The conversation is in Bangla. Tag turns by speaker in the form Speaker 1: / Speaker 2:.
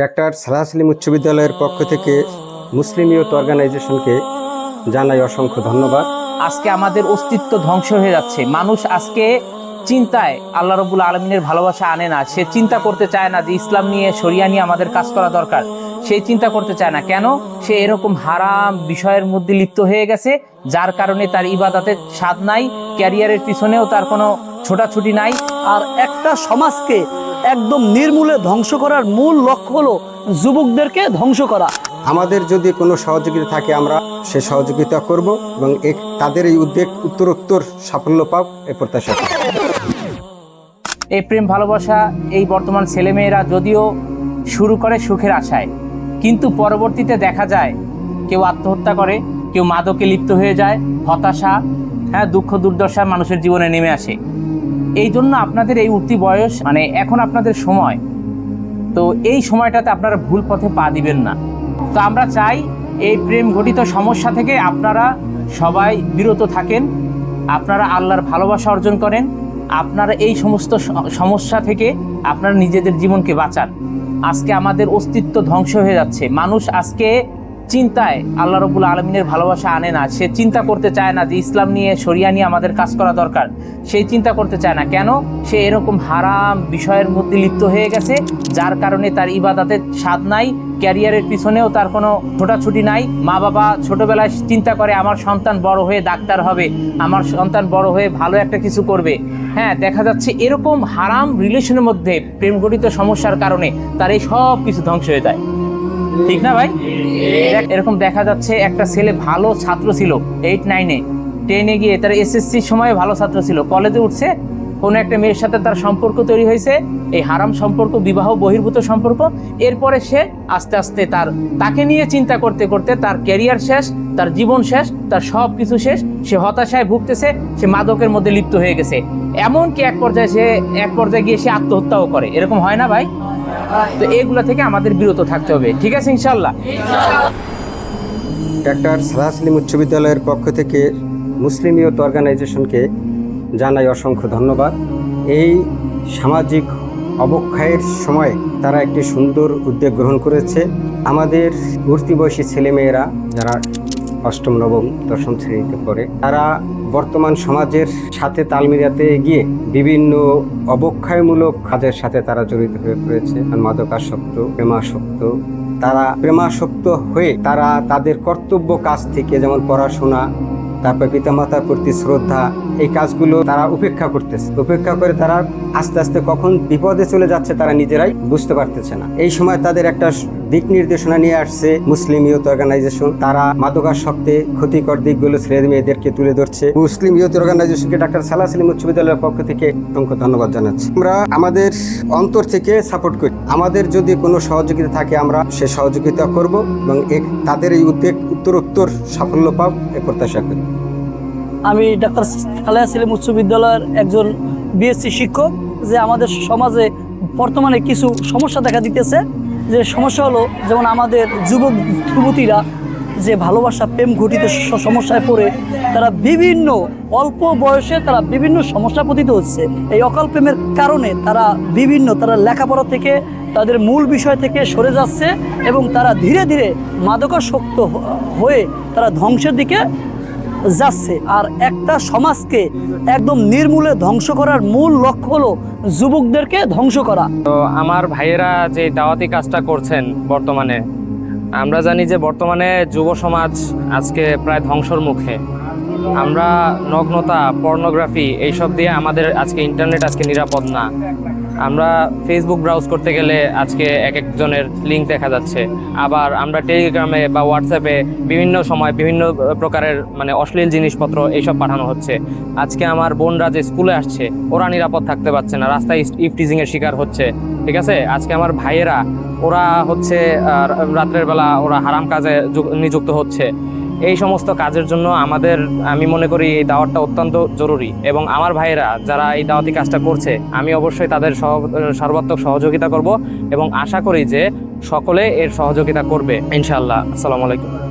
Speaker 1: ডাক্তার সালাহসলিম উচ্চ বিদ্যালয়ের পক্ষ থেকে মুসলিম ইউথ অর্গানাইজেশনকে জানাই অসংখ্য ধন্যবাদ।
Speaker 2: আজকে আমাদের অস্তিত্ব ধ্বংস হয়ে যাচ্ছে। মানুষ আজকে চিন্তায় আল্লাহ রবুল আলমিনের ভালোবাসা আনে না। সে চিন্তা করতে চায় না যে ইসলাম নিয়ে, শরিয়া নিয়ে আমাদের কাজ করা দরকার। সে চিন্তা করতে চায় না। কেন? সে এরকম হারাম বিষয়ের মধ্যে লিপ্ত হয়ে গেছে, যার কারণে তার ইবাদাতের স্বাদ নাই, ক্যারিয়ারের পিছনেও তার কোনো ছোটাছুটি নাই।
Speaker 3: আর একটা সমাজকে একদম নির্মূলে ধ্বংস করার মূল লক্ষ্য হলো যুবকদেরকে ধ্বংস করা।
Speaker 1: আমাদের যদি কোনো সহযোগিতা থাকে আমরা সে সহযোগিতা করব এবং তাদের এই উদ্বেগ উত্তরোত্তর সাফল্য পাক এ প্রত্যাশা
Speaker 2: এই প্রেম ভালোবাসা এই বর্তমান ছেলেমেয়েরা যদিও শুরু করে সুখের আশায় কিন্তু পরবর্তীতে দেখা যায় কেউ আত্মহত্যা করে কেউ মাদকে লিপ্ত হয়ে যায় হতাশা হ্যাঁ দুঃখ দুর্দশা মানুষের জীবনে নেমে আসে। এই জন্য আপনাদের এই উঠতি বয়স মানে এখন আপনাদের সময়। তো এই সময়টাতে আপনারা ভুল পথে পা দিবেন না। তো আমরা চাই এই প্রেম ঘটিত সমস্যা থেকে আপনারা সবাই বিরত থাকেন, আপনারা আল্লাহর ভালোবাসা অর্জন করেন, আপনারা এই সমস্ত সমস্যা থেকে আপনারা নিজেদের জীবনকে বাঁচান। আজকে আমাদের অস্তিত্ব ধ্বংস হয়ে যাচ্ছে। মানুষ আজকে চিন্তায় আল্লাহ রবুল আলমিনের ভালোবাসা আনে না। সে চিন্তা করতে চায় না যে ইসলাম নিয়ে শরিয়া নিয়ে আমাদের কাজ করা দরকার। সেই চিন্তা করতে চায় না। কেন? সে এরকম হারাম বিষয়ের মধ্যে লিপ্ত হয়ে গেছে, যার কারণে তার ইবাদাতের স্বাদ নাই, ক্যারিয়ারের পিছনেও তার কোনো ছোটাছুটি নাই। মা বাবা ছোটবেলায় চিন্তা করে, আমার সন্তান বড় হয়ে ডাক্তার হবে, আমার সন্তান বড় হয়ে ভালো একটা কিছু করবে। হ্যাঁ দেখা যাচ্ছে এরকম হারাম রিলেশনের মধ্যে প্রেমঘটিত সমস্যার কারণে তার এই সব কিছু ধ্বংস হয়ে যায়। ঠিক না ভাই? এরকম দেখা যাচ্ছে একটা ছেলে ভালো ছাত্র ছিল এইট নাইনে টেনে গিয়ে তার এসএসসির সময় ভালো ছাত্র ছিল। কলেজে উঠছে, কোনো একটা মেয়ের সাথে তার সম্পর্ক তৈরি হয়েছে, এই হারাম সম্পর্ক, বিবাহ, বহির্ভূত সম্পর্ক। এরপরে সে আস্তে আস্তে তার, তাকে নিয়ে চিন্তা করতে করতে তার ক্যারিয়ার শেষ, তার জীবন শেষ, তার সব কিছু শেষ। সে হতাশায় ভুগতেছে, সে মাদকের মধ্যে লিপ্ত হয়ে গেছে। এমনকি এক পর্যায়ে সে, এক পর্যায়ে গিয়ে সে আত্মহত্যাও করে। এরকম হয় না ভাই? তো এগুলা থেকে আমাদের বিরত থাকতে হবে। ঠিক আছে ইনশাল্লাহ
Speaker 1: ডাক্তার সালাহসলিম উচ্চ বিদ্যালয়ের পক্ষ থেকে মুসলিম ইউথ অর্গানাইজেশনকে জানাই অসংখ্য ধন্যবাদ। এই সামাজিক অবক্ষয়ের সময় তারা একটি সুন্দর উদ্যোগ গ্রহণ করেছে। আমাদের ভর্তি বয়সী ছেলেমেয়েরা যারা অষ্টম, নবম, দশম শ্রেণীতে পড়ে, তারা বর্তমান সমাজের সাথে তাল মিলাতে গিয়ে বিভিন্ন অবক্ষয়মূলক কাজের সাথে তারা জড়িত হয়ে পড়েছে। মাদকাসক্ত, প্রেমাসক্ত। তারা প্রেমাসক্ত হয়ে তারা তাদের কর্তব্য কাজ থেকে যেমন পড়াশোনা, তারপর পিতামাতার প্রতি শ্রদ্ধা এই কাজগুলো তারা উপেক্ষা করতেছে। উপেক্ষা করে তারা আস্তে আস্তে কখন বিপদে চলে যাচ্ছে তারা নিজেরাই বুঝতে পারতেছে না। এই সময় তাদের একটা দিক নির্দেশনা নিয়ে আসছে মুসলিম ইউথ অর্গানাইজেশন। তারা মাদকাসক্তে ক্ষতিকর দিকগুলো ছেলে মেয়েদেরকে তুলে ধরছে। মুসলিম ইউথ অর্গানাইজেশনকে ডাক্তার সালাহ সেলিম উচ্চ বিদ্যালয়ের পক্ষ থেকে অসংখ্য ধন্যবাদ জানাচ্ছি। আমরা আমাদের অন্তর থেকে সাপোর্ট করি। আমাদের যদি কোনো সহযোগিতা থাকে, আমরা সে সহযোগিতা করব এবং তাদের এই উদ্যোগ উত্তরোত্তর সাফল্য পাব, এ প্রত্যাশা করি।
Speaker 3: আমি ডাক্তার সালেহা সেলিম উচ্চ বিদ্যালয়ের একজন বিএসসি শিক্ষক যে আমাদের সমাজে বর্তমানে কিছু সমস্যা দেখা দিতেছে। যে সমস্যা হলো যেমন আমাদের যুবক যুবতীরা যে ভালোবাসা, প্রেম ঘটিত সমস্যায় পড়ে, তারা বিভিন্ন অল্প বয়সে তারা বিভিন্ন সমস্যা পতিত হচ্ছে। এই অকাল প্রেমের কারণে তারা বিভিন্ন, তারা লেখাপড়া থেকে, তাদের মূল বিষয় থেকে সরে যাচ্ছে এবং তারা ধীরে ধীরে মাদকাসক্ত হয়ে তারা ধ্বংসের দিকে যাচ্ছে। আর একটা সমাজকে একদম নির্মূলে ধ্বংস করার মূল লক্ষ্য হলো যুবকদেরকে ধ্বংস করা।
Speaker 4: তো আমার ভাইয়েরা যে দাওয়াতি কাজটা করছেন বর্তমানে, আমরা জানি যে বর্তমানে যুব সমাজ আজকে প্রায় ধ্বংসর মুখে। আমরা নগ্নতা, পর্নোগ্রাফি এইসব দিয়ে আমাদের আজকে ইন্টারনেট আজকে নিরাপদ না। আমরা ফেসবুক ব্রাউজ করতে গেলে আজকে এক একজনের লিঙ্ক দেখা যাচ্ছে। আবার আমরা টেলিগ্রামে বা হোয়াটসঅ্যাপে বিভিন্ন সময় বিভিন্ন প্রকারের মানে অশ্লীল জিনিসপত্র এইসব পাঠানো হচ্ছে। আজকে আমার বোনরা যে স্কুলে আসছে, ওরা নিরাপদ থাকতে পারছে না, রাস্তায় ইফটিজিং এর শিকার হচ্ছে, ঠিক আছে? আজকে আমার ভাইয়েরা, ওরা হচ্ছে রাত্রের বেলা ওরা হারাম কাজে নিযুক্ত হচ্ছে। এই সমস্ত কাজের জন্য আমাদের, আমি মনে করি এই দাওয়াতটা অত্যন্ত জরুরি। এবং আমার ভাইয়েরা যারা এই দাওয়াতি কাজটা করছে, আমি অবশ্যই তাদের সর্বাত্মক সহযোগিতা করব এবং আশা করি যে সকলে এর সহযোগিতা করবে, ইনশাআল্লাহ। আসসালামু আলাইকুম।